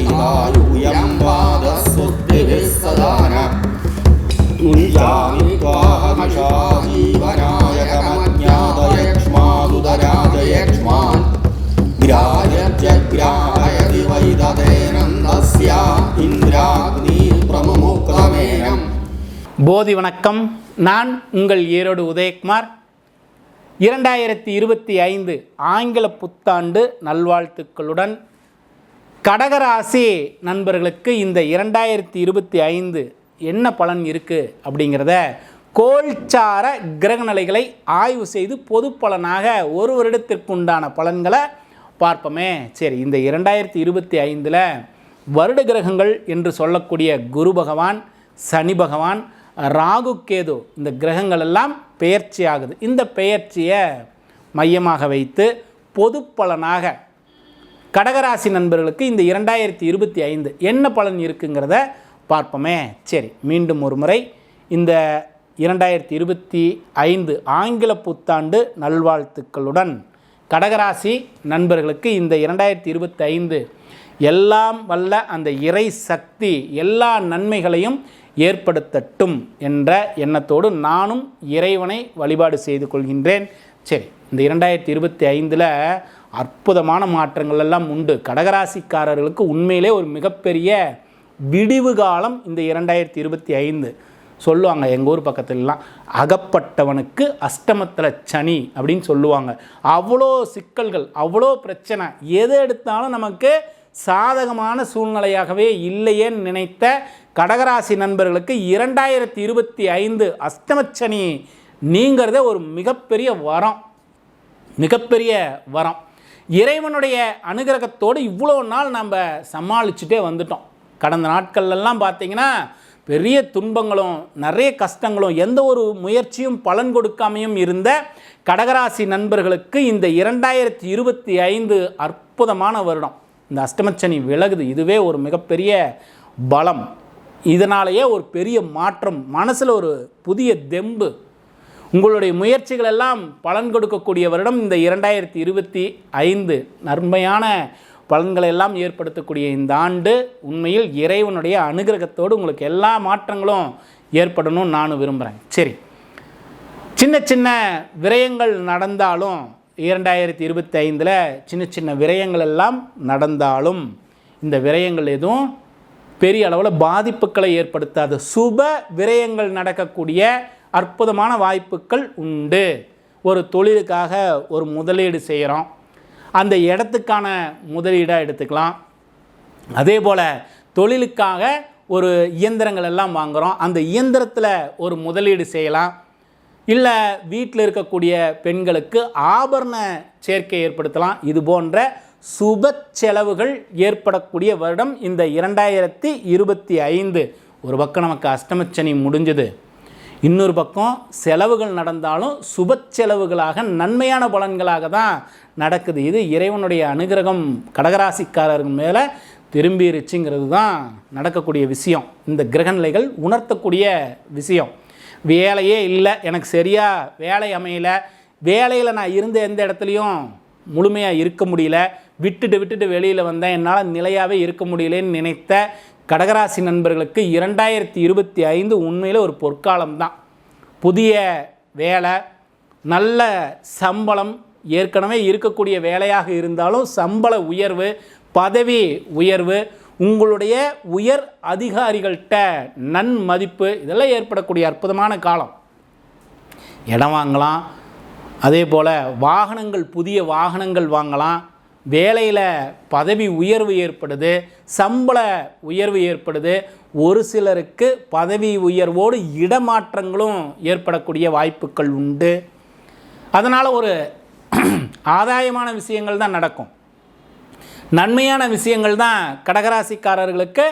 दीर्घायुयं पादस्तुतिभिः सदा न मुञ्जामि त्वाहमिषा जीवनायकमज्ञातयक्ष्मादुदराजयक्ष्मान् ग्राह्यत्यग्राहयति वै ददेनन्दस्या इन्द्राग्नी प्रमुमुक्तमेनम् போதி வணக்கம் நான் உங்கள் ஈரோடு உதயகுமார் இரண்டாயிரத்தி இருபத்தி ஐந்து ஆங்கில புத்தாண்டு நல்வாழ்த்துக்களுடன் கடகராசி நண்பர்களுக்கு இந்த இரண்டாயிரத்தி இருபத்தி ஐந்து என்ன பலன் இருக்குது அப்படிங்கிறத கோல்சார கிரகநிலைகளை ஆய்வு செய்து பொது பலனாக ஒரு வருடத்திற்கு உண்டான பலன்களை பார்ப்போமே. சரி இந்த இரண்டாயிரத்தி இருபத்தி ஐந்தில் வருட கிரகங்கள் என்று சொல்லக்கூடிய குரு பகவான் சனி பகவான் ராகு கேது இந்த கிரகங்கள் எல்லாம் பெயர்ச்சி ஆகுது. இந்த பெயர்ச்சியை மையமாக வைத்து பொது பலனாக கடகராசி நண்பர்களுக்கு இந்த இரண்டாயிரத்தி இருபத்தி ஐந்து என்ன பலன் இருக்குங்கிறத பார்ப்போமே. சரி மீண்டும் ஒரு முறை. இந்த இரண்டாயிரத்தி இருபத்தி ஐந்து ஆங்கில புத்தாண்டு நல்வாழ்த்துக்களுடன் கடகராசி நண்பர்களுக்கு இந்த இரண்டாயிரத்தி இருபத்தி ஐந்து எல்லாம் வல்ல அந்த இறை சக்தி எல்லா நன்மைகளையும் ஏற்படுத்தட்டும் என்ற எண்ணத்தோடு நானும் இறைவனை வழிபாடு செய்து கொள்கின்றேன். சரி இந்த இரண்டாயிரத்தி இருபத்தி ஐந்தில் அற்புதமான மாற்றங்கள் எல்லாம் உண்டு. கடகராசிக்காரர்களுக்கு உண்மையிலே ஒரு மிகப்பெரிய விடிவு காலம் இந்த இரண்டாயிரத்தி இருபத்தி ஐந்து. சொல்லுவாங்க எங்கள் ஊர் பக்கத்துலலாம் அகப்பட்டவனுக்கு அஷ்டமத்தில் சனி அப்படின்னு சொல்லுவாங்க. அவ்வளோ சிக்கல்கள் அவ்வளோ பிரச்சனை. எது எடுத்தாலும் நமக்கு சாதகமான சூழ்நிலையாகவே இல்லையேன்னு நினைத்த கடகராசி நண்பர்களுக்கு இரண்டாயிரத்தி இருபத்தி ஐந்து அஷ்டமச்சனி நீங்கிறதே ஒரு மிகப்பெரிய வரம். மிகப்பெரிய வரம். இறைவனுடைய அனுகிரகத்தோடு இவ்வளோ நாள் நம்ம சமாளிச்சுட்டே வந்துட்டோம். கடந்த நாட்கள்லாம் பார்த்தீங்கன்னா பெரிய துன்பங்களும் நிறைய கஷ்டங்களும் எந்த ஒரு முயற்சியும் பலன் கொடுக்காமையும் இருந்த கடகராசி நண்பர்களுக்கு இந்த இரண்டாயிரத்தி இருபத்தி ஐந்து அற்புதமான வருடம். இந்த அஷ்டமச்சனி விலகுது. இதுவே ஒரு மிகப்பெரிய பலம். இதனாலேயே ஒரு பெரிய மாற்றம். மனசில் ஒரு புதிய தெம்பு உங்களுடைய முயற்சிகள் எல்லாம் பலன் கொடுக்கக்கூடிய வருடம் இந்த இரண்டாயிரத்தி இருபத்தி ஐந்து நன்மையான பலன்களை எல்லாம் ஏற்படுத்தக்கூடிய இந்த ஆண்டு உண்மையில் இறைவனுடைய அனுகிரகத்தோடு உங்களுக்கு எல்லா மாற்றங்களும் ஏற்படணும்னு நானும் விரும்புகிறேன் சரி. சின்ன சின்ன விரயங்கள் நடந்தாலும் இரண்டாயிரத்தி இருபத்தி ஐந்தில் சின்ன சின்ன விரயங்கள் எல்லாம் நடந்தாலும் இந்த விரயங்கள் எதுவும் பெரிய அளவில் பாதிப்புகளை ஏற்படுத்தாது. சுப விரயங்கள் நடக்கக்கூடிய அற்புதமான வாய்ப்புகள் உண்டு. ஒரு தொழிலுக்காக ஒரு முதலீடு செய்கிறோம் அந்த இடத்துக்கான முதலீடாக எடுத்துக்கலாம். அதே போல் தொழிலுக்காக ஒரு இயந்திரங்கள் எல்லாம் வாங்குகிறோம் அந்த இயந்திரத்தில் ஒரு முதலீடு செய்யலாம். இல்லை வீட்டில் இருக்கக்கூடிய பெண்களுக்கு ஆபரண சேர்க்கை ஏற்படுத்தலாம். இது போன்ற சுப செலவுகள் ஏற்படக்கூடிய வருடம் இந்த இரண்டாயிரத்தி இருபத்தி ஐந்து. ஒரு பக்கம் நமக்கு அஷ்டமச்சனி முடிஞ்சது. இன்னொரு பக்கம் செலவுகள் நடந்தாலும் சுப செலவுகளாக நன்மையான பலன்களாக தான் நடக்குது. இது இறைவனுடைய அனுகிரகம் கடகராசிக்காரர்கள் மேலே திரும்பிருச்சுங்கிறது தான் நடக்கக்கூடிய விஷயம். இந்த கிரகநிலைகள் உணர்த்தக்கூடிய விஷயம். வேலையே இல்லை எனக்கு சரியாக வேலை அமையலை வேலையில் நான் இருந்த எந்த இடத்துலையும் முழுமையாக இருக்க முடியல விட்டுட்டு விட்டுட்டு வெளியில் வந்தேன் என்னால் நிலையாகவே இருக்க முடியலன்னு நினைத்த கடகராசி நண்பர்களுக்கு இரண்டாயிரத்தி இருபத்தி ஐந்து உண்மையில் ஒரு பொற்காலம் தான் புதிய வேலை நல்ல சம்பளம் ஏற்கனவே இருக்கக்கூடிய வேலையாக இருந்தாலும் சம்பள உயர்வு பதவி உயர்வு உங்களுடைய உயர் அதிகாரிகள்கிட்ட நன்மதிப்பு இதெல்லாம் ஏற்படக்கூடிய அற்புதமான காலம். இடம் வாங்கலாம் அதே போல் வாகனங்கள் புதிய வாகனங்கள் வாங்கலாம் வேலையில் பதவி உயர்வு ஏற்படுது சம்பள உயர்வு ஏற்படுது. ஒரு சிலருக்கு பதவி உயர்வோடு இடமாற்றங்களும் ஏற்படக்கூடிய வாய்ப்புகள் உண்டு. அதனால் ஒரு ஆதாயமான விஷயங்கள் தான் நடக்கும். நன்மையான விஷயங்கள் தான் கடகராசிக்காரர்களுக்கு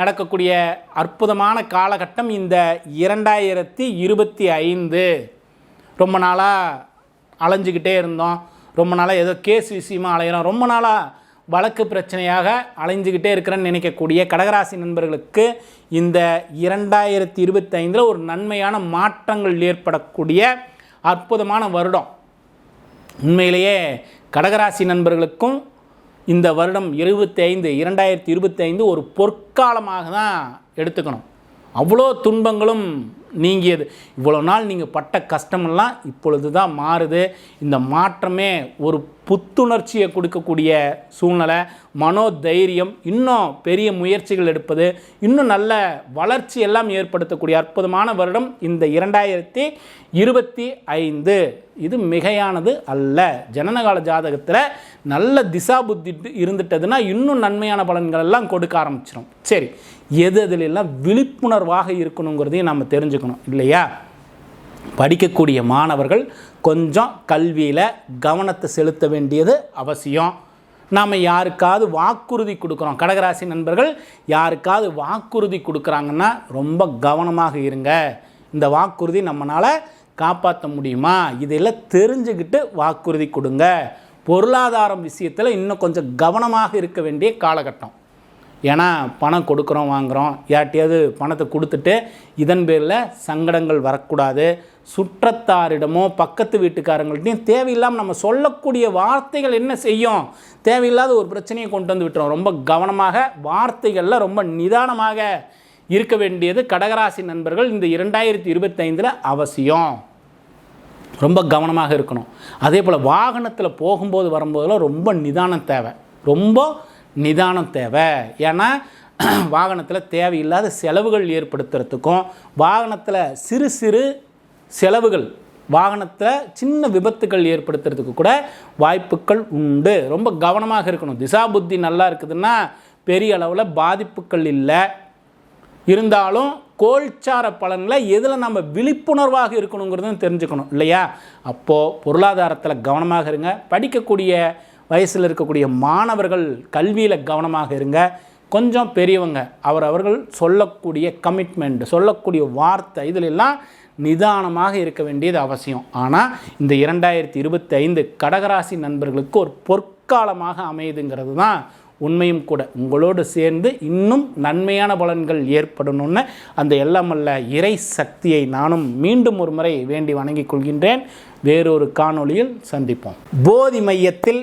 நடக்கக்கூடிய அற்புதமான காலகட்டம் இந்த இரண்டாயிரத்தி இருபத்தி ஐந்து. ரொம்ப நாளாக அலைஞ்சிக்கிட்டே இருந்தோம். ரொம்ப நாளாக ஏதோ கேஸ் விஷயமா அலையிறோம். ரொம்ப நாளாக வழக்கு பிரச்சனையாக அலைஞ்சிக்கிட்டே இருக்கிறேன்னு நினைக்கக்கூடிய கடகராசி நண்பர்களுக்கு இந்த இரண்டாயிரத்தி இருபத்தைந்தில் ஒரு நன்மையான மாற்றங்கள் ஏற்படக்கூடிய அற்புதமான வருடம். உண்மையிலேயே கடகராசி நண்பர்களுக்கும் இந்த வருடம் இருபத்தி ஐந்து இரண்டாயிரத்தி இருபத்தி ஐந்து ஒரு பொற்காலமாக தான் எடுத்துக்கணும். அவ்வளோ துன்பங்களும் நீங்கியது. இவ்வளோ நாள் நீங்கள் பட்ட கஷ்டமெல்லாம் இப்பொழுது தான் மாறுது. இந்த மாற்றமே ஒரு புத்துணர்ச்சியை கொடுக்கக்கூடிய சூழ்நிலை. மனோதைரியம் இன்னும் பெரிய முயற்சிகள் எடுப்பது இன்னும் நல்ல வளர்ச்சி எல்லாம் ஏற்படுத்தக்கூடிய அற்புதமான வருடம் இந்த இரண்டாயிரத்தி இருபத்தி ஐந்து. இது மிகையானது அல்ல. ஜனனகால ஜாதகத்தில் நல்ல திசா புத்தி இருந்துட்டதுன்னா இன்னும் நன்மையான பலன்கள் எல்லாம் கொடுக்க ஆரம்பிச்சிடும் சரி எது அதில் எல்லாம் விழிப்புணர்வாக இருக்கணுங்கிறதையும் நம்ம தெரிஞ்சுக்கணும். இல்லையா? படிக்கக்கூடிய மாணவர்கள் கொஞ்சம் கல்வியில் கவனத்தை செலுத்த வேண்டியது அவசியம். நாம் யாருக்காவது வாக்குறுதி கொடுக்குறோம். கடகராசி நண்பர்கள் யாருக்காவது வாக்குறுதி கொடுக்குறாங்கன்னா ரொம்ப கவனமாக இருங்க. இந்த வாக்குறுதி நம்மளால் காப்பாற்ற முடியுமா? இதெல்லாம் தெரிஞ்சுக்கிட்டு வாக்குறுதி கொடுங்க. பொருளாதாரம் விஷயத்தில் இன்னும் கொஞ்சம் கவனமாக இருக்க வேண்டிய காலகட்டம். ஏன்னா பணம் கொடுக்குறோம் வாங்குகிறோம் யார்ட்டையாவது பணத்தை கொடுத்துட்டு இதன் பேரில் சங்கடங்கள் வரக்கூடாது. சுற்றத்தாரிடமோ பக்கத்து வீட்டுக்காரங்கள்ட்டையும் தேவையில்லாமல் நம்ம சொல்லக்கூடிய வார்த்தைகள் என்ன செய்யும்? தேவையில்லாத ஒரு பிரச்சனையை கொண்டு வந்து விட்டுறோம் ரொம்ப கவனமாக வார்த்தைகளில் ரொம்ப நிதானமாக இருக்க வேண்டியது கடகராசி நண்பர்கள் இந்த இரண்டாயிரத்தி இருபத்தைந்தில் அவசியம். ரொம்ப கவனமாக இருக்கணும். அதே போல் வாகனத்தில் போகும்போது வரும்போதெல்லாம் ரொம்ப நிதானம் தேவை. ரொம்ப நிதானம் தேவை. ஏன்னா வாகனத்தில் தேவையில்லாத செலவுகள் ஏற்படுத்துறதுக்கும் வாகனத்தில் சிறு சிறு செலவுகள் வாகனத்தில் சின்ன விபத்துகள் ஏற்படுத்துறதுக்கு கூட வாய்ப்புகள் உண்டு. ரொம்ப கவனமாக இருக்கணும். திசா புத்தி நல்லா இருக்குதுன்னா பெரிய அளவில் பாதிப்புகள் இல்லை. இருந்தாலும் கோல்சார பலனில் எதில் நம்ம விழிப்புணர்வாக இருக்கணுங்கிறதும் தெரிஞ்சுக்கணும் இல்லையா? அப்போது பொருளாதாரத்தில் கவனமாக இருங்க. படிக்கக்கூடிய வயசில் இருக்கக்கூடிய மாணவர்கள் கல்வியில் கவனமாக இருங்க. கொஞ்சம் பெரியவங்க அவர் அவர்கள் சொல்லக்கூடிய கமிட்மெண்ட் சொல்லக்கூடிய வார்த்தை இதிலெல்லாம் நிதானமாக இருக்க வேண்டியது அவசியம். ஆனால் இந்த இரண்டாயிரத்தி இருபத்தி ஐந்து கடகராசி நண்பர்களுக்கு ஒரு பொற்காலமாக அமையுதுங்கிறது தான் உண்மையும் கூட. உங்களோடு சேர்ந்து இன்னும் நன்மையான பலன்கள் ஏற்படணும்னு அந்த எல்லாமல்ல இறை சக்தியை நானும் மீண்டும் ஒரு முறை வேண்டி வணங்கிக் கொள்கின்றேன். வேறொரு காணொளியில் சந்திப்போம். போதி மையத்தில்